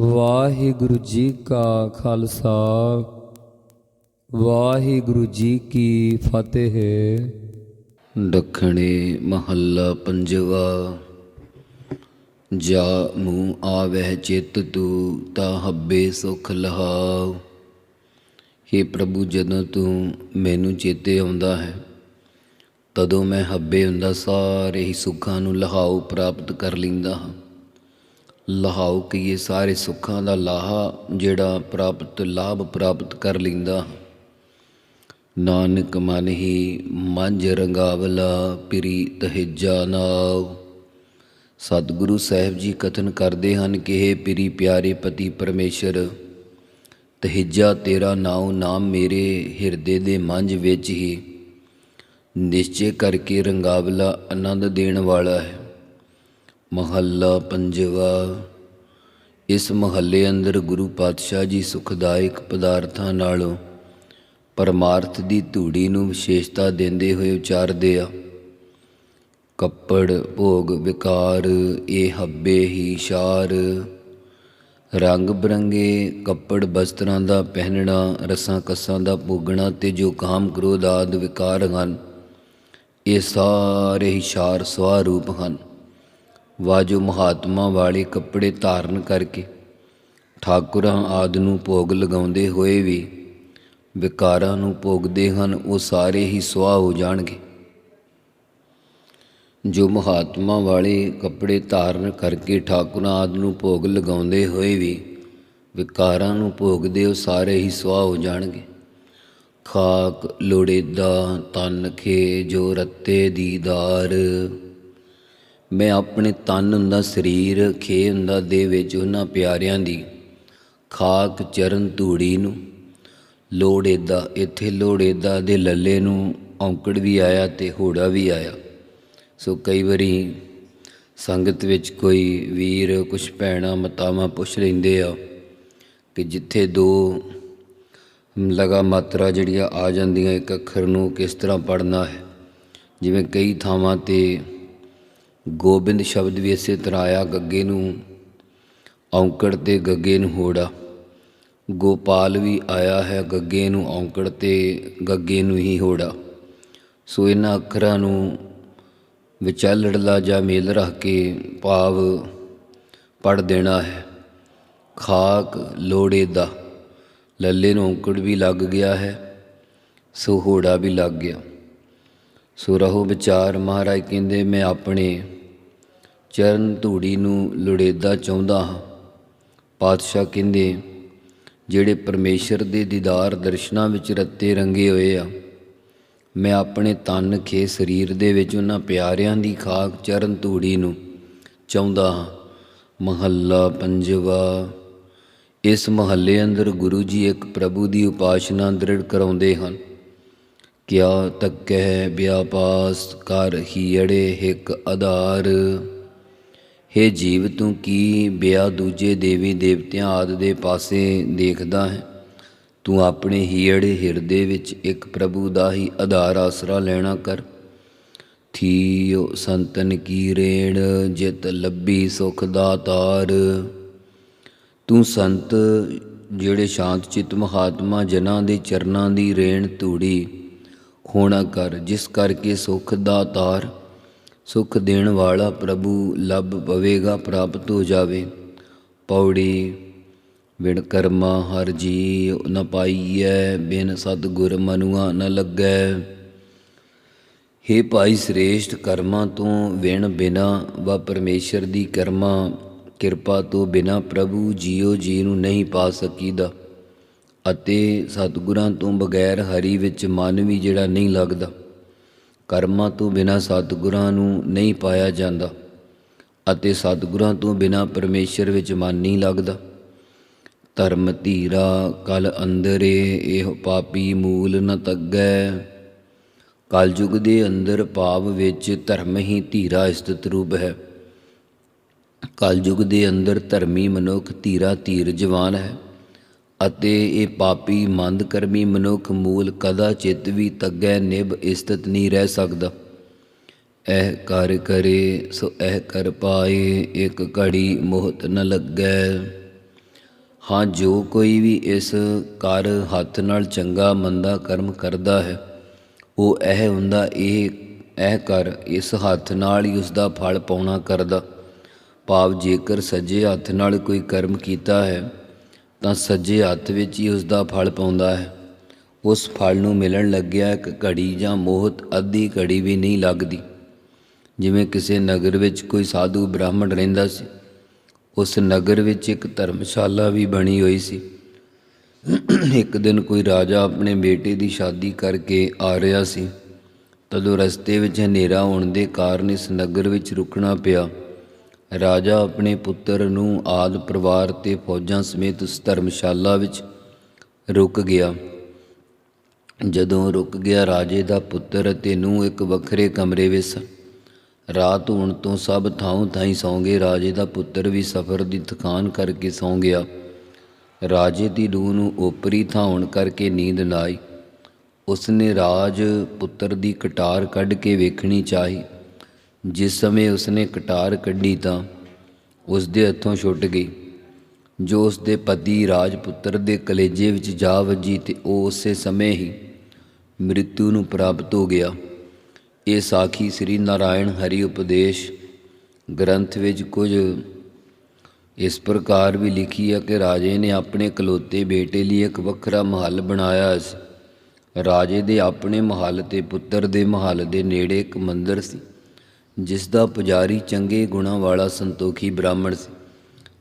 ਵਾਹਿਗੁਰੂ ਜੀ ਕਾ ਖਾਲਸਾ, ਵਾਹਿਗੁਰੂ ਜੀ ਕੀ ਫਤਿਹ। ਦੱਖਣੇ ਮਹੱਲਾ ਪੰਜਵਾ, ਜਾ ਮੂੰਹ ਆਵਹਿ ਚਿਤ ਤੂ, ਤਾ ਹੱਬੇ ਸੁਖ ਲਹਾਉ। हे ਪ੍ਰਭੂ, ਜਦੋਂ ਤੂੰ ਮੈਨੂੰ ਚੇਤੇ ਆਉਂਦਾ ਹੈ, ਤਦੋਂ ਮੈਂ ਹੱਬੇ ਹੁੰਦਾ ਸਾਰੇ ਹੀ ਸੁੱਖਾਂ ਨੂੰ ਲਹਾਉ ਪ੍ਰਾਪਤ ਕਰ ਲੈਂਦਾ ਹਾਂ। ਲਹਾਉ ਕਹੀਏ, ਸਾਰੇ ਸੁੱਖਾਂ ਦਾ ਲਾਹਾ ਜਿਹੜਾ ਪ੍ਰਾਪਤ, ਲਾਭ ਪ੍ਰਾਪਤ ਕਰ ਲੈਂਦਾ। ਨਾਨਕ ਮਨ ਹੀ ਮੰਜ ਰੰਗਾਵਲਾ ਪਿਰੀ ਤਹਿਜਾ ਨਾਉ ਸਤਿਗੁਰੂ ਸਾਹਿਬ ਜੀ ਕਥਨ ਕਰਦੇ ਹਨ ਕਿ ਇਹ ਪਿਰੀ ਪਿਆਰੇ ਪਤੀ ਪਰਮੇਸ਼ਰ, ਤਹਿਜਾ ਤੇਰਾ ਨਾਉ ਨਾਮ ਮੇਰੇ ਹਿਰਦੇ ਦੇ ਮੰਝ ਵਿੱਚ ਹੀ। ਨਿਸ਼ਚੈ ਕਰਕੇ ਰੰਗਾਵਲਾ ਆਨੰਦ ਦੇਣ ਵਾਲਾ ਹੈ। ਮਹੱਲਾ ਪੰਜਵਾ। ਇਸ ਮਹੱਲੇ ਅੰਦਰ ਗੁਰੂ ਪਾਤਸ਼ਾਹ ਜੀ ਸੁਖਦਾਇਕ ਪਦਾਰਥਾਂ ਨਾਲੋਂ ਪਰਮਾਰਥ ਦੀ ਧੂੜੀ ਨੂੰ ਵਿਸ਼ੇਸ਼ਤਾ ਦਿੰਦੇ ਹੋਏ ਉਚਾਰਦੇ ਆ। ਕੱਪੜ, ਭੋਗ, ਵਿਕਾਰ, ਇਹ ਹੱਬੇ ਹੀ ਸ਼ਾਰ। ਰੰਗ ਬਰੰਗੇ, ਕੱਪੜ ਬਸਤਰਾਂ ਦਾ ਪਹਿਨਣਾ, ਰਸਾਂ ਕਸਾਂ ਦਾ ਭੋਗਣਾ ਤੇ ਜੋ ਕਾਮ ਕ੍ਰੋਧ ਆਦ ਵਿਕਾਰ ਹਨ, ਇਹ ਸਾਰੇ ਹੀ ਸ਼ਾਰ ਸਵਰੂਪ ਹਨ। ਵਾਜੋ ਮਹਾਤਮਾ ਵਾਲੇ ਕੱਪੜੇ ਧਾਰਨ ਕਰਕੇ। ਠਾਕੁਰਾਂ ਆਦ ਨੂੰ ਭੋਗ ਲਗਾਉਂਦੇ ਹੋਏ ਵੀ ਵਿਕਾਰਾਂ ਨੂੰ ਭੋਗਦੇ ਹਨ, ਉਹ ਸਾਰੇ ਹੀ ਸੁਆਹ ਹੋ ਜਾਣਗੇ। ਜੋ ਮਹਾਤਮਾ ਵਾਲੇ ਕੱਪੜੇ ਧਾਰਨ ਕਰਕੇ ਠਾਕੁਰਾਂ ਆਦ ਨੂੰ ਭੋਗ ਲਗਾਉਂਦੇ ਹੋਏ ਵੀ ਵਿਕਾਰਾਂ ਨੂੰ ਭੋਗਦੇ, ਉਹ ਸਾਰੇ ਹੀ ਸੁਆਹ ਹੋ ਜਾਣਗੇ। ਖਾਕ, ਲੋੜੇਦਾ, ਤਨ ਖੇ, ਜੋ ਰੱਤੇ ਦੀਦਾਰ ਮੈਂ ਆਪਣੇ ਤਨ ਹੁੰਦਾ ਸਰੀਰ ਖੇ ਹੁੰਦਾ ਦੇ ਵਿੱਚ ਉਹਨਾਂ ਪਿਆਰਿਆਂ ਦੀ ਖਾਕ ਚਰਨ ਧੂੜੀ ਨੂੰ ਲੋੜੇਦਾ ਇੱਥੇ ਲੋੜੇਦਾ ਦੇ ਲੱਲੇ ਨੂੰ ਔਂਕੜ ਵੀ ਆਇਆ ਤੇ ਹੋੜਾ ਵੀ ਆਇਆ। ਸੋ ਕਈ ਵਾਰੀ ਸੰਗਤ ਵਿੱਚ ਕੋਈ ਵੀਰ, ਕੁਛ ਭੈਣਾਂ, ਮਤਾਵਾਂ ਪੁੱਛ ਲੈਂਦੇ ਆ ਕਿ ਜਿੱਥੇ ਦੋ ਲਗਾ ਮਾਤਰਾ ਜਿਹੜੀਆਂ ਆ ਜਾਂਦੀਆਂ, ਇੱਕ ਅੱਖਰ ਨੂੰ ਕਿਸ ਤਰ੍ਹਾਂ ਪੜ੍ਹਨਾ ਹੈ? ਜਿਵੇਂ ਕਈ ਥਾਵਾਂ ਤੇ ਗੋਬਿੰਦ ਸ਼ਬਦ ਵੀ ਇਸੇ ਤਰ੍ਹਾਂ ਆਇਆ, ਗੱਗੇ ਨੂੰ, ਔਂਕੜ ਤੇ ਗੱਗੇ ਨੂੰ ਹੋੜਾ। ਗੋਪਾਲ ਵੀ ਆਇਆ ਹੈ, ਗੱਗੇ ਨੂੰ ਔਂਕੜ ਤੇ ਗੱਗੇ ਨੂੰ ਹੀ ਹੋੜਾ। ਸੋ ਇਹਨਾਂ ਅੱਖਰਾਂ ਨੂੰ ਵਿਚਾਲੜਲਾ ਜਾਂ ਮੇਲ ਰੱਖ ਕੇ ਭਾਵ ਪੜ ਦੇਣਾ ਹੈ। ਖਾਕ ਲੋੜੇ ਦਾ, ਲੱਲੇ ਨੂੰ ਔਂਕੜ ਵੀ ਲੱਗ ਗਿਆ ਹੈ, ਸੋ ਹੋੜਾ ਵੀ ਲੱਗ ਗਿਆ। ਸੋ ਰਹੋ ਵਿਚਾਰ ਮਹਾਰਾਜ ਕਹਿੰਦੇ, ਮੈਂ ਆਪਣੇ ਚਰਨ ਧੂੜੀ ਨੂੰ ਲੋੜੇਦਾ ਚਾਹੁੰਦਾ ਹਾਂ। ਪਾਤਸ਼ਾਹ ਕਹਿੰਦੇ, ਜਿਹੜੇ ਪਰਮੇਸ਼ਰ ਦੇ ਦੀਦਾਰ ਦਰਸ਼ਨਾਂ ਵਿੱਚ ਰੱਤੇ ਰੰਗੇ ਹੋਏ ਆ, ਮੈਂ ਆਪਣੇ ਤਨ ਖੇ ਸਰੀਰ ਦੇ ਵਿੱਚ ਉਹਨਾਂ ਪਿਆਰਿਆਂ ਦੀ ਖਾਕ ਚਰਨ ਧੂੜੀ ਨੂੰ ਚਾਹੁੰਦਾ ਹਾਂ। ਮਹੱਲਾ ਪੰਜਵਾ, ਇਸ ਮਹੱਲੇ ਅੰਦਰ ਗੁਰੂ ਜੀ ਇੱਕ ਪ੍ਰਭੂ ਦੀ ਉਪਾਸ਼ਨਾ ਦ੍ਰਿੜ ਕਰਾਉਂਦੇ ਹਨ। ਕਿਆ ਤੱਕੈ ਵਿਆਪਾਸ ਕਰ ਹੀੜੇ ਹਿਕ ਆਧਾਰ हे ਜੀਵ, ਤੂੰ ਕੀ ਬਿਆ ਦੂਜੇ ਦੇਵੀ ਦੇਵਤਿਆਂ ਆਦ ਦੇ ਪਾਸੇ ਦੇਖਦਾ ਹੈ? ਤੂੰ ਆਪਣੇ ਹੀੜੇ ਹਿਰਦੇ ਵਿੱਚ ਇੱਕ ਪ੍ਰਭੂ ਦਾ ਹੀ ਆਧਾਰ ਆਸਰਾ ਲੈਣਾ ਕਰ। ਥੀਓ ਸੰਤਨ ਕੀ ਰੇਣ, ਜਿਤ ਲੱਭੀ ਸੁਖ ਦਾਤਾਰ ਤੂੰ ਸੰਤ, ਜਿਹੜੇ ਸ਼ਾਂਤ ਚਿਤ ਮਹਾਤਮਾ ਜਨਾਂ ਦੇ ਚਰਨਾਂ ਦੀ ਰੇਣ ਧੂੜੀ। ਹੋਣਾ ਕਰ, ਜਿਸ ਕਰਕੇ ਸੁਖ ਦਾਤਾਰ ਸੁਖ ਦੇਣ ਵਾਲਾ ਪ੍ਰਭੂ ਲੱਭ ਪਵੇਗਾ, ਪ੍ਰਾਪਤ ਹੋ ਜਾਵੇ। ਪੌੜੀ ਵਿਣ ਕਰਮਾ ਹਰ ਜੀ ਨ ਪਾਈਐ, ਬਿਨ ਸਤ ਗੁਰ ਮਨੁਆ ਨ ਲੱਗੈ। हे ਭਾਈ ਸ੍ਰੇਸ਼ਟ, ਕਰਮਾਂ ਤੋਂ ਵਿਣ ਬਿਨਾ ਵਾ ਪਰਮੇਸ਼ਰ ਦੀ ਕਰਮਾ, ਕਿਰਪਾ ਤੋਂ ਬਿਨਾ ਪ੍ਰਭੂ ਜੀਓ ਜੀ ਨੂੰ ਨਹੀਂ ਪਾ ਸਕੀਦਾ। ਅਤੇ ਸਤਿਗੁਰਾਂ ਤੋਂ ਬਗੈਰ ਹਰੀ ਵਿੱਚ ਮਨ ਵੀ ਜਿਹੜਾ ਨਹੀਂ ਲੱਗਦਾ। ਕਰਮਾਂ ਤੋਂ ਬਿਨਾ ਸਤਿਗੁਰਾਂ ਨੂੰ ਨਹੀਂ ਪਾਇਆ ਜਾਂਦਾ ਅਤੇ ਸਤਿਗੁਰਾਂ ਤੋਂ ਬਿਨਾ ਪਰਮੇਸ਼ਰ ਵਿੱਚ ਮਨ ਨਹੀਂ ਲੱਗਦਾ। ਧਰਮ ਧੀਰਾ, ਕਲ ਅੰਦਰੇ, ਇਹ ਪਾਪੀ ਮੂਲ ਨ ਤੱਗੈ। ਕਲਯੁਗ ਦੇ ਅੰਦਰ ਭਾਵ ਵਿੱਚ ਧਰਮ ਹੀ ਧੀਰਾ ਸਥਿਤ ਰੂਪ ਹੈ। ਕਲਯੁਗ ਦੇ ਅੰਦਰ ਧਰਮੀ ਮਨੁੱਖ ਧੀਰਾ ਧੀਰ ਜਵਾਨ ਹੈ। ਅਤੇ ਇਹ ਪਾਪੀ ਮੰਦ ਕਰਮੀ ਮਨੁੱਖ ਮੂਲ ਕਦਾ ਚਿਤ ਵੀ ਤੱਗੈ ਨਿਭ ਇਸਤਤ ਨਹੀਂ ਰਹਿ ਸਕਦਾ। ਇਹ ਕਰ ਕਰੇ, ਸੋ ਇਹ ਕਰ ਪਾਏ, ਇੱਕ ਘੜੀ ਮੋਹਤ ਨ ਲੱਗੈ। ਹਾਂ, ਜੋ ਕੋਈ ਵੀ ਇਸ ਕਰ ਹੱਥ ਨਾਲ ਚੰਗਾ ਮੰਦਾ ਕਰਮ ਕਰਦਾ ਹੈ, ਉਹ ਇਹ ਹੁੰਦਾ, ਇਹ ਇਹ ਕਰ ਇਸ ਹੱਥ ਨਾਲ ਹੀ ਉਸ ਦਾ ਫਲ ਪਾਉਣਾ ਕਰਦਾ। ਭਾਵ ਜੇਕਰ ਸੱਜੇ ਹੱਥ ਨਾਲ ਕੋਈ ਕਰਮ ਕੀਤਾ ਹੈ ਤਾਂ ਸੱਜੇ ਹੱਥ ਵਿੱਚ ਹੀ ਉਸ ਦਾ ਫਲ ਪਾਉਂਦਾ ਹੈ। ਉਸ ਫਲ ਨੂੰ ਮਿਲਣ ਲੱਗਿਆ ਇੱਕ ਘੜੀ ਜਾਂ ਮੋਹਤ ਅੱਧੀ ਘੜੀ ਵੀ ਨਹੀਂ ਲੱਗਦੀ। ਜਿਵੇਂ ਕਿਸੇ ਨਗਰ ਵਿੱਚ ਕੋਈ ਸਾਧੂ ਬ੍ਰਾਹਮਣ ਰਹਿੰਦਾ ਸੀ, ਉਸ ਨਗਰ ਵਿੱਚ ਇੱਕ ਧਰਮਸ਼ਾਲਾ ਵੀ ਬਣੀ ਹੋਈ ਸੀ। ਇੱਕ ਦਿਨ ਕੋਈ ਰਾਜਾ ਆਪਣੇ ਬੇਟੇ ਦੀ ਸ਼ਾਦੀ ਕਰਕੇ ਆ ਰਿਹਾ ਸੀ। ਤਦੋਂ ਰਸਤੇ ਵਿੱਚ ਹਨੇਰਾ ਹੋਣ ਦੇ ਕਾਰਨ ਇਸ ਨਗਰ ਵਿੱਚ ਰੁਕਣਾ ਪਿਆ। ਰਾਜਾ ਆਪਣੇ ਪੁੱਤਰ ਨੂੰ ਆਦ ਪਰਿਵਾਰ ਤੇ ਫੌਜਾਂ ਸਮੇਤ ਉਸ ਧਰਮਸ਼ਾਲਾ ਵਿੱਚ ਰੁਕ ਗਿਆ। ਜਦੋਂ ਰੁਕ ਗਿਆ, ਰਾਜੇ ਦਾ ਪੁੱਤਰ ਅਤੇ ਨੂੰ ਇੱਕ ਵੱਖਰੇ ਕਮਰੇ ਵਿੱਚ ਸਨ। ਰਾਤ ਹੋਣ ਤੋਂ ਸਭ ਥਾਂ ਥਾਈ ਸੌਂ ਗਏ। ਰਾਜੇ ਦਾ ਪੁੱਤਰ ਵੀ ਸਫ਼ਰ ਦੀ ਥਕਾਨ ਕਰਕੇ ਸੌਂ ਗਿਆ। ਰਾਜੇ ਦੀ ਰੂਹ ਨੂੰ ਓਪਰੀ ਥਾਂ ਹੋਣ ਕਰਕੇ ਨੀਂਦ ਨਾ ਆਈ। ਉਸਨੇ ਰਾਜ ਪੁੱਤਰ ਦੀ ਕਟਾਰ ਕੱਢ ਕੇ ਵੇਖਣੀ ਚਾਹੀ। ਜਿਸ ਸਮੇਂ ਉਸਨੇ ਕਟਾਰ ਕੱਢੀ ਤਾਂ ਉਸ ਦੇ ਹੱਥੋਂ ਛੁੱਟ ਗਈ। ਜੋ ਉਸ ਦੇ ਪਤੀ ਰਾਜਪੁੱਤਰ ਦੇ ਕਲੇਜੇ ਵਿੱਚ ਜਾ ਵੱਜੀ ਤੇ ਉਹ ਉਸੇ ਸਮੇਂ ਹੀ ਮ੍ਰਿਤੂ ਨੂੰ ਪ੍ਰਾਪਤ ਹੋ ਗਿਆ। ਇਹ ਸਾਖੀ ਸ੍ਰੀ ਨਾਰਾਇਣ ਹਰੀ ਉਪਦੇਸ਼ ਗ੍ਰੰਥ ਵਿੱਚ ਕੁਝ ਇਸ ਪ੍ਰਕਾਰ ਵੀ ਲਿਖੀ ਹੈ ਕਿ ਰਾਜੇ ਨੇ ਆਪਣੇ ਇਕਲੌਤੇ ਬੇਟੇ ਲਈ ਇੱਕ ਵੱਖਰਾ ਮਹੱਲ ਬਣਾਇਆ ਸੀ। ਰਾਜੇ ਦੇ ਆਪਣੇ ਮਹੱਲ ਤੇ ਪੁੱਤਰ ਦੇ ਮਹੱਲ ਦੇ ਨੇੜੇ ਇੱਕ ਮੰਦਰ ਸੀ। ਜਿਸ ਦਾ ਪੁਜਾਰੀ ਚੰਗੇ ਗੁਣਾਂ ਵਾਲਾ ਸੰਤੋਖੀ ਬ੍ਰਾਹਮਣ ਸੀ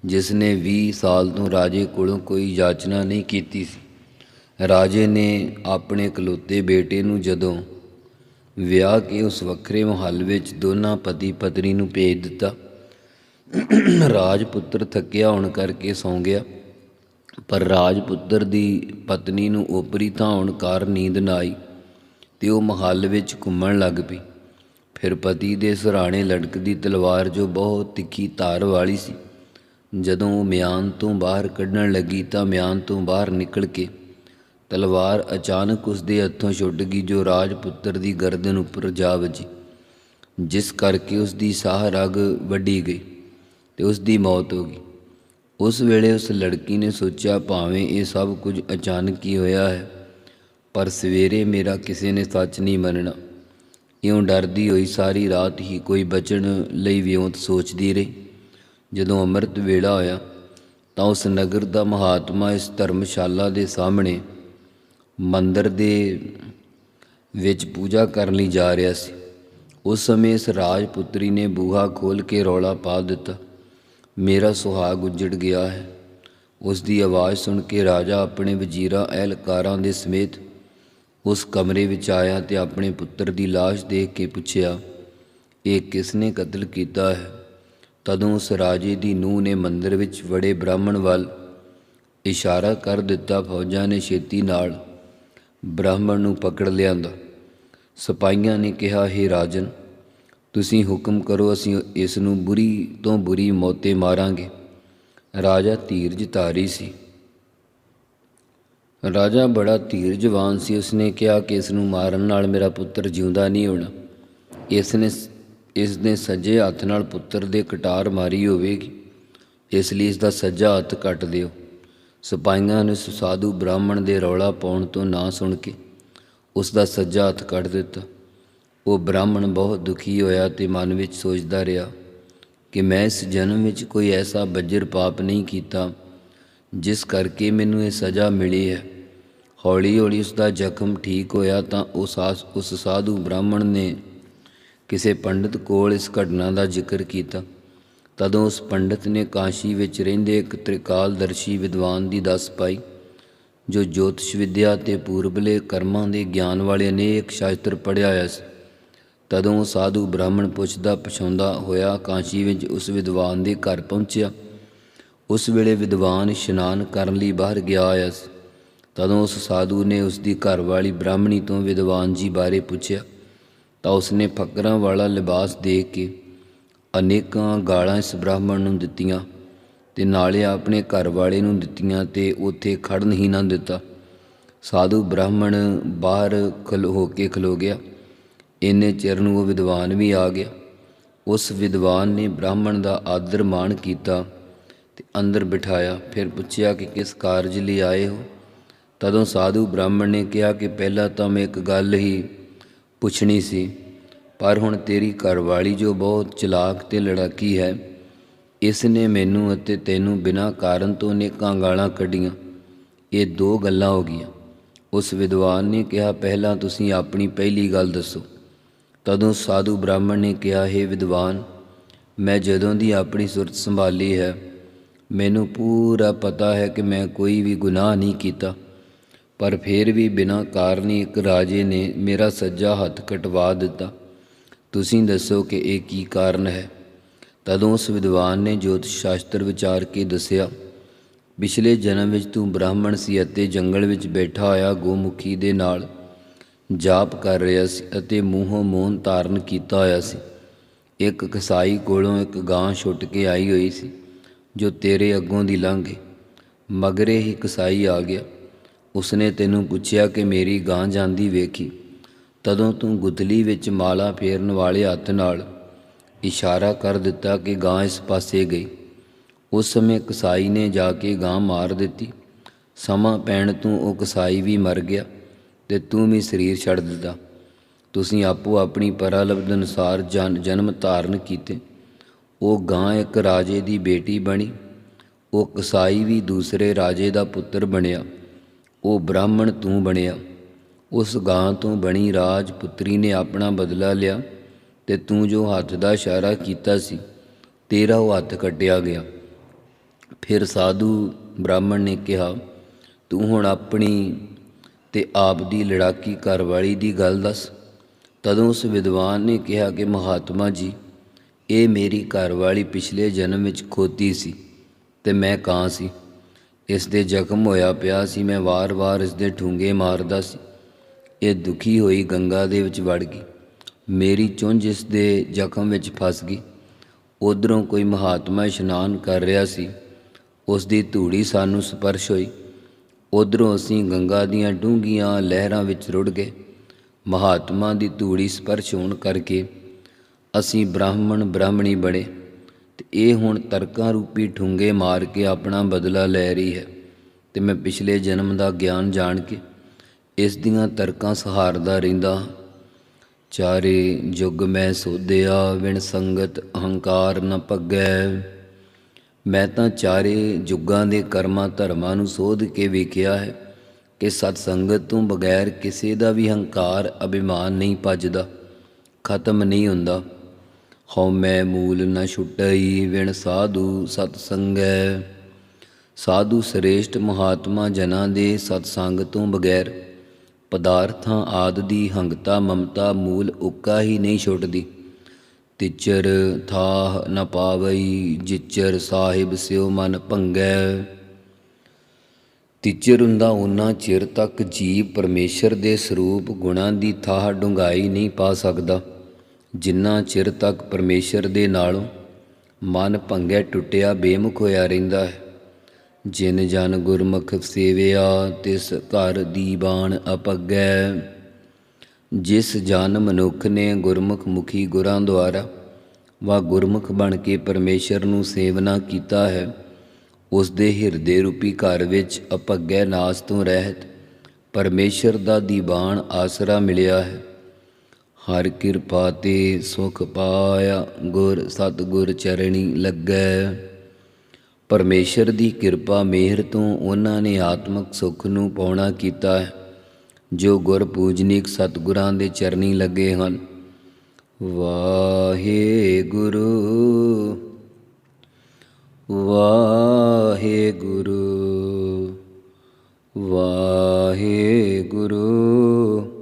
ਜਿਸ ਨੇ 20 ਸਾਲ ਤੋਂ ਰਾਜੇ ਕੋਲੋਂ ਕੋਈ ਯਾਚਨਾ ਨਹੀਂ ਕੀਤੀ ਸੀ। ਰਾਜੇ ਨੇ ਆਪਣੇ ਇਕਲੌਤੇ ਬੇਟੇ ਨੂੰ ਜਦੋਂ ਵਿਆਹ ਕੇ ਉਸ ਵੱਖਰੇ ਮਹੱਲ ਵਿੱਚ ਦੋਨਾਂ ਪਤੀ ਪਤਨੀ ਨੂੰ ਭੇਜ ਦਿੱਤਾ, ਰਾਜਪੁੱਤਰ ਥੱਕਿਆ ਹੋਣ ਕਰਕੇ ਸੌਂ ਗਿਆ। ਪਰ ਰਾਜਪੁੱਤਰ ਦੀ ਪਤਨੀ ਨੂੰ ਓਪਰੀ ਥਾਂ ਹੋਣ ਕਾਰਨ ਨੀਂਦ ਨਾ ਆਈ ਤੇ ਉਹ ਮਹੱਲ ਵਿੱਚ ਘੁੰਮਣ ਲੱਗ ਪਈ। ਫਿਰ ਪਤੀ ਦੇ ਸਰਾਣੇ ਲਟਕਦੀ ਤਲਵਾਰ ਜੋ ਬਹੁਤ ਤਿੱਖੀ ਧਾਰ ਵਾਲੀ ਸੀ। ਜਦੋਂ ਉਹ ਮਿਆਨ ਤੋਂ ਬਾਹਰ ਕੱਢਣ ਲੱਗੀ ਤਾਂ ਮਿਆਨ ਤੋਂ ਬਾਹਰ ਨਿਕਲ ਕੇ ਤਲਵਾਰ ਅਚਾਨਕ ਉਸ ਦੇ ਹੱਥੋਂ ਛੁੱਟ ਗਈ ਜੋ ਰਾਜਪੁੱਤਰ ਦੀ ਗਰਦਨ ਉੱਪਰ ਜਾ ਵੱਜੀ, ਜਿਸ ਕਰਕੇ ਉਸ ਦੀ ਸਾਹ ਰਗ ਵੱਢੀ ਗਈ ਤੇ ਉਸ ਦੀ ਮੌਤ ਹੋ ਗਈ। ਉਸ ਵੇਲੇ ਉਸ ਲੜਕੀ ਨੇ ਸੋਚਿਆ, ਭਾਵੇਂ ਇਹ ਸਭ ਕੁਝ ਅਚਾਨਕ ਹੀ ਹੋਇਆ ਹੈ, ਪਰ ਸਵੇਰੇ ਮੇਰਾ ਕਿਸੇ ਨੇ ਸੱਚ ਨਹੀਂ ਮੰਨਣਾ। ਇਉਂ ਡਰਦੀ ਹੋਈ ਸਾਰੀ ਰਾਤ ਹੀ ਕੋਈ ਬਚਣ ਲਈ ਵਿਉਂਤ ਸੋਚਦੀ ਰਹੀ। ਜਦੋਂ ਅੰਮ੍ਰਿਤ ਵੇਲਾ ਹੋਇਆ, ਤਾਂ ਉਸ ਨਗਰ ਦਾ ਮਹਾਤਮਾ ਇਸ ਧਰਮਸ਼ਾਲਾ ਦੇ ਸਾਹਮਣੇ ਮੰਦਰ ਦੇ ਵਿੱਚ ਪੂਜਾ ਕਰਨ ਲਈ ਜਾ ਰਿਹਾ ਸੀ। ਉਸ ਸਮੇਂ ਇਸ ਰਾਜਪੁੱਤਰੀ ਨੇ ਬੂਹਾ ਖੋਲ ਕੇ ਰੌਲਾ ਪਾ ਦਿੱਤਾ, ਮੇਰਾ ਸੁਹਾਗ ਉੱਜੜ ਗਿਆ ਹੈ। ਉਸ ਦੀ ਆਵਾਜ਼ ਸੁਣ ਕੇ ਰਾਜਾ ਆਪਣੇ ਵਜ਼ੀਰਾਂ, ਅਹਿਲਕਾਰਾਂ ਦੇ ਸਮੇਤ ਉਸ ਕਮਰੇ ਵਿੱਚ ਆਇਆ ਤੇ ਆਪਣੇ ਪੁੱਤਰ ਦੀ ਲਾਸ਼ ਦੇਖ ਕੇ ਪੁੱਛਿਆ, ਇਹ ਕਿਸ ਨੇ ਕਤਲ ਕੀਤਾ ਹੈ? ਤਦੋਂ ਉਸ ਰਾਜੇ ਦੀ ਨੂੰਹ ਨੇ ਮੰਦਰ ਵਿੱਚ ਵੜੇ ਬ੍ਰਾਹਮਣ ਵੱਲ ਇਸ਼ਾਰਾ ਕਰ ਦਿੱਤਾ ਫੌਜਾਂ ਨੇ ਛੇਤੀ ਨਾਲ ਬ੍ਰਾਹਮਣ ਨੂੰ ਪਕੜ ਲਿਆਂਦਾ। ਸਿਪਾਹੀਆਂ ਨੇ ਕਿਹਾ, ਹੈ ਰਾਜਨ, ਤੁਸੀਂ ਹੁਕਮ ਕਰੋ, ਅਸੀਂ ਇਸ ਨੂੰ ਬੁਰੀ ਤੋਂ ਬੁਰੀ ਮੌਤੇ ਮਾਰਾਂਗੇ। ਰਾਜਾ ਧੀਰਜ ਧਾਰੀ ਸੀ। ਰਾਜਾ ਬੜਾ ਧੀਰਜਵਾਨ ਸੀ। ਉਸਨੇ ਕਿਹਾ ਕਿ ਇਸ ਨੂੰ ਮਾਰਨ ਨਾਲ ਮੇਰਾ ਪੁੱਤਰ ਜਿਉਂਦਾ ਨਹੀਂ ਹੋਣਾ। ਇਸ ਨੇ ਇਸ ਨੇ ਸੱਜੇ ਹੱਥ ਨਾਲ ਪੁੱਤਰ ਦੇ ਕਟਾਰ ਮਾਰੀ ਹੋਵੇਗੀ। ਇਸ ਲਈ ਇਸ ਦਾ ਸੱਜਾ ਹੱਥ ਕੱਟ ਦਿਓ। ਸਿਪਾਹੀਆਂ ਨੇ ਸੁਸਾਧੂ ਬ੍ਰਾਹਮਣ ਦੇ ਰੌਲਾ ਪਾਉਣ ਤੋਂ ਨਾ ਸੁਣ ਕੇ ਉਸ ਦਾ ਸੱਜਾ ਹੱਥ ਕੱਟ ਦਿੱਤਾ। ਉਹ ਬ੍ਰਾਹਮਣ ਬਹੁਤ ਦੁਖੀ ਹੋਇਆ ਤੇ ਮਨ ਵਿੱਚ ਸੋਚਦਾ ਰਿਹਾ ਕਿ ਮੈਂ ਇਸ ਜਨਮ ਵਿੱਚ ਕੋਈ ਐਸਾ ਬੱਜਰ ਪਾਪ ਨਹੀਂ ਕੀਤਾ ਜਿਸ ਕਰਕੇ ਮੈਨੂੰ ਇਹ ਸਜ਼ਾ ਮਿਲੀ ਹੈ। ਹੌਲੀ ਹੌਲੀ ਉਸ ਦਾ ਜ਼ਖਮ ਠੀਕ ਹੋਇਆ ਤਾਂ ਉਸ ਆਸ- ਉਸ ਸਾਧੂ ਬ੍ਰਾਹਮਣ ਨੇ ਕਿਸੇ ਪੰਡਿਤ ਕੋਲ ਇਸ ਘਟਨਾ ਦਾ ਜ਼ਿਕਰ ਕੀਤਾ। ਤਦੋਂ ਉਸ ਪੰਡਿਤ ਨੇ ਕਾਸ਼ੀ ਵਿੱਚ ਰਹਿੰਦੇ ਇੱਕ ਤ੍ਰਿਕਾਲਦਰਸ਼ੀ ਵਿਦਵਾਨ ਦੀ ਦੱਸ ਪਾਈ, ਜੋ ਜੋਤਿਸ਼ ਵਿਦਿਆ ਤੇ ਪੂਰਬਲੇ ਕਰਮਾਂ ਦੇ ਗਿਆਨ ਵਾਲੇ ਅਨੇਕ ਸ਼ਾਸਤਰ ਪੜ੍ਹਿਆ ਹੋਇਆ ਸੀ। ਤਦੋਂ ਸਾਧੂ ਬ੍ਰਾਹਮਣ ਪੁੱਛਦਾ ਪਛਾਉਂਦਾ ਹੋਇਆ ਕਾਸ਼ੀ ਵਿੱਚ ਉਸ ਵਿਦਵਾਨ ਦੇ ਘਰ ਪਹੁੰਚਿਆ। ਉਸ ਵੇਲੇ ਵਿਦਵਾਨ ਇਸ਼ਨਾਨ ਕਰਨ ਲਈ ਬਾਹਰ ਗਿਆ ਹੋਇਆ ਸੀ। ਤਦੋਂ ਉਸ ਸਾਧੂ ਨੇ ਉਸ ਦੀ ਘਰਵਾਲੀ ਬ੍ਰਾਹਮਣੀ ਤੋਂ ਵਿਦਵਾਨ ਜੀ ਬਾਰੇ ਪੁੱਛਿਆ। ਤਾਂ ਉਸਨੇ ਫਕਰਾਂ ਵਾਲਾ ਲਿਬਾਸ ਦੇਖ ਕੇ ਅਨੇਕਾਂ ਗਾਲਾਂ ਇਸ ਬ੍ਰਾਹਮਣ ਨੂੰ ਦਿੱਤੀਆਂ ਤੇ ਨਾਲੇ ਆਪਣੇ ਘਰ ਵਾਲੇ ਨੂੰ ਦਿੱਤੀਆਂ ਤੇ ਉੱਥੇ ਖੜਨ ਹੀ ਨਾ ਦਿੱਤਾ। ਸਾਧੂ ਬ੍ਰਾਹਮਣ ਬਾਹਰ ਖਲੋ ਹੋ ਕੇ ਖਲੋ ਗਿਆ। ਇੰਨੇ ਚਿਰ ਨੂੰ ਉਹ ਵਿਦਵਾਨ ਵੀ ਆ ਗਿਆ। ਉਸ ਵਿਦਵਾਨ ਨੇ ਬ੍ਰਾਹਮਣ ਦਾ ਆਦਰ ਮਾਣ ਕੀਤਾ। ਤੇ ਅੰਦਰ ਬਿਠਾਇਆ, ਫਿਰ ਪੁੱਛਿਆ ਕਿ ਕਿਸ ਕਾਰਜ ਲਈ ਆਏ ਹੋ? ਤਦੋਂ ਸਾਧੂ ਬ੍ਰਾਹਮਣ ਨੇ ਕਿਹਾ ਕਿ ਪਹਿਲਾਂ ਤਾਂ ਮੈਂ ਇੱਕ ਗੱਲ ਹੀ ਪੁੱਛਣੀ ਸੀ, ਪਰ ਹੁਣ ਤੇਰੀ ਘਰਵਾਲੀ ਜੋ ਬਹੁਤ ਚਲਾਕ ਤੇ ਲੜਾਕੀ ਹੈ ਇਸ ਨੇ ਮੈਨੂੰ ਅਤੇ ਤੈਨੂੰ ਬਿਨਾਂ ਕਾਰਨ ਤੋਂ ਅਨੇਕਾਂ ਗਾਲਾਂ ਕੱਢੀਆਂ। ਇਹ ਦੋ ਗੱਲਾਂ ਹੋ ਗਈਆਂ। ਉਸ ਵਿਦਵਾਨ ਨੇ ਕਿਹਾ, ਪਹਿਲਾਂ ਤੁਸੀਂ ਆਪਣੀ ਪਹਿਲੀ ਗੱਲ ਦੱਸੋ। ਤਦੋਂ ਸਾਧੂ ਬ੍ਰਾਹਮਣ ਨੇ ਕਿਹਾ, ਹੈ ਵਿਦਵਾਨ, ਮੈਂ ਜਦੋਂ ਦੀ ਆਪਣੀ ਸੁਰਤ ਸੰਭਾਲੀ ਹੈ ਮੈਨੂੰ ਪੂਰਾ ਪਤਾ ਹੈ ਕਿ ਮੈਂ ਕੋਈ ਵੀ ਗੁਨਾਹ ਨਹੀਂ ਕੀਤਾ, ਪਰ ਫਿਰ ਵੀ ਬਿਨਾਂ ਕਾਰਨ ਹੀ ਇੱਕ ਰਾਜੇ ਨੇ ਮੇਰਾ ਸੱਜਾ ਹੱਥ ਕਟਵਾ ਦਿੱਤਾ। ਤੁਸੀਂ ਦੱਸੋ ਕਿ ਇਹ ਕੀ ਕਾਰਨ ਹੈ? ਤਦੋਂ ਉਸ ਵਿਦਵਾਨ ਨੇ ਜੋਤਿਸ਼ ਸ਼ਾਸਤਰ ਵਿਚਾਰ ਕੇ ਦੱਸਿਆ, ਪਿਛਲੇ ਜਨਮ ਵਿੱਚ ਤੂੰ ਬ੍ਰਾਹਮਣ ਸੀ ਅਤੇ ਜੰਗਲ ਵਿੱਚ ਬੈਠਾ ਹੋਇਆ ਗੋਮੁਖੀ ਦੇ ਨਾਲ ਜਾਪ ਕਰ ਰਿਹਾ ਸੀ ਅਤੇ ਮੂੰਹੋਂ ਮੋਹਨ ਧਾਰਨ ਕੀਤਾ ਹੋਇਆ ਸੀ। ਇੱਕ ਕਸਾਈ ਕੋਲੋਂ ਇੱਕ ਗਾਂ ਛੁੱਟ ਕੇ ਆਈ ਹੋਈ ਸੀ। ਜੋ ਤੇਰੇ ਅੱਗੋਂ ਦੀ ਲੰਘ ਗਈ ਮਗਰੇ ਹੀ ਕਸਾਈ ਆ ਗਿਆ। ਉਸਨੇ ਤੈਨੂੰ ਪੁੱਛਿਆ ਕਿ ਮੇਰੀ ਗਾਂ ਜਾਂਦੀ ਵੇਖੀ। ਤਦੋਂ ਤੂੰ ਗੁਦਲੀ ਵਿੱਚ ਮਾਲਾ ਫੇਰਨ ਵਾਲੇ ਹੱਥ ਨਾਲ ਇਸ਼ਾਰਾ ਕਰ ਦਿੱਤਾ ਕਿ ਗਾਂ ਇਸ ਪਾਸੇ ਗਈ। ਉਸ ਸਮੇਂ ਕਸਾਈ ਨੇ ਜਾ ਕੇ ਗਾਂ ਮਾਰ ਦਿੱਤੀ। ਸਮਾਂ ਪੈਣ ਤੋਂ ਉਹ ਕਸਾਈ ਵੀ ਮਰ ਗਿਆ ਤੇ ਤੂੰ ਵੀ ਸਰੀਰ ਛੱਡ ਦਿੱਤਾ। ਤੁਸੀਂ ਆਪੋ ਆਪਣੀ ਪਰਾਲਬਧ ਅਨੁਸਾਰ ਜਨ ਜਨਮ ਧਾਰਨ ਕੀਤੇ। ਉਹ ਗਾਂ ਇੱਕ ਰਾਜੇ ਦੀ ਬੇਟੀ ਬਣੀ, ਉਹ ਕਸਾਈ ਵੀ ਦੂਸਰੇ ਰਾਜੇ ਦਾ ਪੁੱਤਰ ਬਣਿਆ, ਉਹ ਬ੍ਰਾਹਮਣ ਤੂੰ ਬਣਿਆ। ਉਸ ਗਾਂ ਤੋਂ ਬਣੀ ਰਾਜ ਪੁੱਤਰੀ ਨੇ ਆਪਣਾ ਬਦਲਾ ਲਿਆ ਤੇ ਤੂੰ ਜੋ ਹੱਥ ਦਾ ਇਸ਼ਾਰਾ ਕੀਤਾ ਸੀ, ਤੇਰਾ ਉਹ ਹੱਥ ਕੱਟਿਆ ਗਿਆ। ਫਿਰ ਸਾਧੂ ਬ੍ਰਾਹਮਣ ਨੇ ਕਿਹਾ, ਤੂੰ ਹੁਣ ਆਪਣੀ ਤੇ ਆਪ ਦੀ ਲੜਾਕੀ ਘਰਵਾਲੀ ਦੀ ਗੱਲ ਦੱਸ। ਤਦੋਂ ਉਸ ਵਿਦਵਾਨ ਨੇ ਕਿਹਾ ਕਿ ਮਹਾਤਮਾ ਜੀ ਇਹ ਮੇਰੀ ਘਰਵਾਲੀ ਪਿਛਲੇ ਜਨਮ ਵਿੱਚ ਖੋਤੀ ਸੀ ਤੇ ਮੈਂ ਕਾਂ ਸੀ। ਇਸ ਦੇ ਜ਼ਖਮ ਹੋਇਆ ਪਿਆ ਸੀ। ਮੈਂ ਵਾਰ-ਵਾਰ ਇਸ ਦੇ ਠੂੰਗੇ ਮਾਰਦਾ ਸੀ। ਇਹ ਦੁਖੀ ਹੋਈ ਗੰਗਾ ਦੇ ਵਿੱਚ ਵੜ ਗਈ। ਮੇਰੀ ਚੁੰਝ ਇਸ ਦੇ ਜ਼ਖਮ ਵਿੱਚ ਫਸ ਗਈ। ਉਧਰੋਂ ਕੋਈ ਮਹਾਤਮਾ ਇਸ਼ਨਾਨ ਕਰ ਰਿਹਾ ਸੀ। ਉਸ ਦੀ ਧੂੜੀ ਸਾਨੂੰ ਸਪਰਸ਼ ਹੋਈ। ਉਧਰੋਂ ਅਸੀਂ ਗੰਗਾ ਦੀਆਂ ਡੂੰਘੀਆਂ ਲਹਿਰਾਂ ਵਿੱਚ ਰੁੜ ਗਏ। ਮਹਾਤਮਾ ਦੀ ਧੂੜੀ ਸਪਰਸ਼ ਹੋਣ ਕਰਕੇ ਅਸੀਂ ਬ੍ਰਾਹਮਣ ਬ੍ਰਾਹਮਣੀ ਬਣੇ ਤੇ ਇਹ ਹੁਣ ਤਰਕਾਂ ਰੂਪੀ ਠੁੰਗੇ ਮਾਰ ਕੇ ਆਪਣਾ ਬਦਲਾ ਲੈ ਰਹੀ ਹੈ। ਤੇ ਮੈਂ ਪਿਛਲੇ ਜਨਮ ਦਾ ਗਿਆਨ ਜਾਣ ਕੇ ਇਸ ਦੀਆਂ ਤਰਕਾਂ ਸਹਾਰਦਾ ਰਹਿੰਦਾ ਹਾਂ। ਚਾਰੇ ਜੁਗ ਮੈਂ ਸੋਧਿਆ ਵਿਣ ਸੰਗਤ ਅਹੰਕਾਰ ਨ ਪੱਗੈ ਮੈਂ ਤਾਂ ਚਾਰੇ ਜੁਗਾਂ ਦੇ ਕਰਮਾਂ ਧਰਮਾਂ ਨੂੰ ਸੋਧ ਕੇ ਵੇਖਿਆ ਹੈ ਕਿ ਸਤ ਸੰਗਤ ਤੋਂ ਬਗੈਰ ਕਿਸੇ ਦਾ ਵੀ ਹੰਕਾਰ ਅਭਿਮਾਨ ਨਹੀਂ ਭੱਜਦਾ, ਖਤਮ ਨਹੀਂ ਹੁੰਦਾ। ਹਉ ਮੈਂ ਮੂਲ ਨ ਛੁਟਈ ਵਿਣ ਸਾਧੂ ਸਤ ਸੰਗੈ। ਸਾਧੂ ਸ੍ਰੇਸ਼ਟ ਮਹਾਤਮਾ ਜਨਾਂ ਦੇ ਸਤ ਸੰਗ ਤੋਂ ਬਗੈਰ, ਪਦਾਰਥਾਂ ਆਦ ਦੀ ਹੰਗਤਾ ਮਮਤਾ ਮੂਲ ਉੱਕਾ ਹੀ ਨਹੀਂ ਛੁੱਟਦੀ। ਤਿਚਰ ਥਾਹ ਨ ਪਾਵਈ, ਜਿਚਰ ਸਾਹਿਬ ਸਿਉ ਮਨ ਭੰਗੈ। ਤਿਚਰ ਹੁੰਦਾ ਉਹਨਾਂ ਚਿਰ ਤੱਕ ਜੀਵ ਪਰਮੇਸ਼ਰ ਦੇ ਸਰੂਪ ਗੁਣਾਂ ਦੀ ਥਾਹ ਡੁੰਗਾਈ ਨਹੀਂ ਪਾ ਸਕਦਾ। ਜਿੰਨਾ ਚਿਰ ਤੱਕ ਪਰਮੇਸ਼ਰ ਦੇ ਨਾਲੋਂ ਮਨ ਭੰਗੈ ਟੁੱਟਿਆ, ਬੇਮੁਖ ਹੋਇਆ ਰਹਿੰਦਾ ਹੈ। ਜਿਨ ਜਨ ਗੁਰਮੁਖ ਸੇਵਿਆ, ਤਿਸ ਘਰ ਦੀਵਾਨ ਅਪਗੈ। ਜਿਸ ਜਨ ਮਨੁੱਖ ਨੇ ਗੁਰਮੁਖ ਮੁਖੀ ਗੁਰਾਂ ਦੁਆਰਾ ਵਾ ਗੁਰਮੁਖ ਬਣ ਕੇ ਪਰਮੇਸ਼ਰ ਨੂੰ ਸੇਵਨਾ ਕੀਤਾ ਹੈ, ਉਸ ਦੇ ਹਿਰਦੇ ਰੂਪੀ ਘਰ ਵਿੱਚ ਅਪਗੈ ਨਾਸ ਤੋਂ ਰਹਿਤ ਪਰਮੇਸ਼ਰ ਦਾ ਦੀਵਾਨ ਆਸਰਾ ਮਿਲਿਆ ਹੈ। ਹਰ ਕਿਰਪਾ ਤੇ ਸੁਖ ਪਾਇਆ, ਗੁਰ ਸਤਿਗੁਰ ਚਰਣੀ ਲੱਗੈ। ਪਰਮੇਸ਼ਰ ਦੀ ਕਿਰਪਾ ਮਿਹਰ ਤੋਂ ਉਹਨਾਂ ਨੇ ਆਤਮਿਕ ਸੁੱਖ ਨੂੰ ਪਾਉਣਾ ਕੀਤਾ ਹੈ, ਜੋ ਗੁਰ ਪੂਜਨੀਕ ਸਤਿਗੁਰਾਂ ਦੇ ਚਰਨੀ ਲੱਗੇ ਹਨ। ਵਾਹਿਗੁਰੂ ਵਾਹਿਗੁਰੂ ਵਾਹਿਗੁਰੂ ਵਾਹਿਗੁਰੂ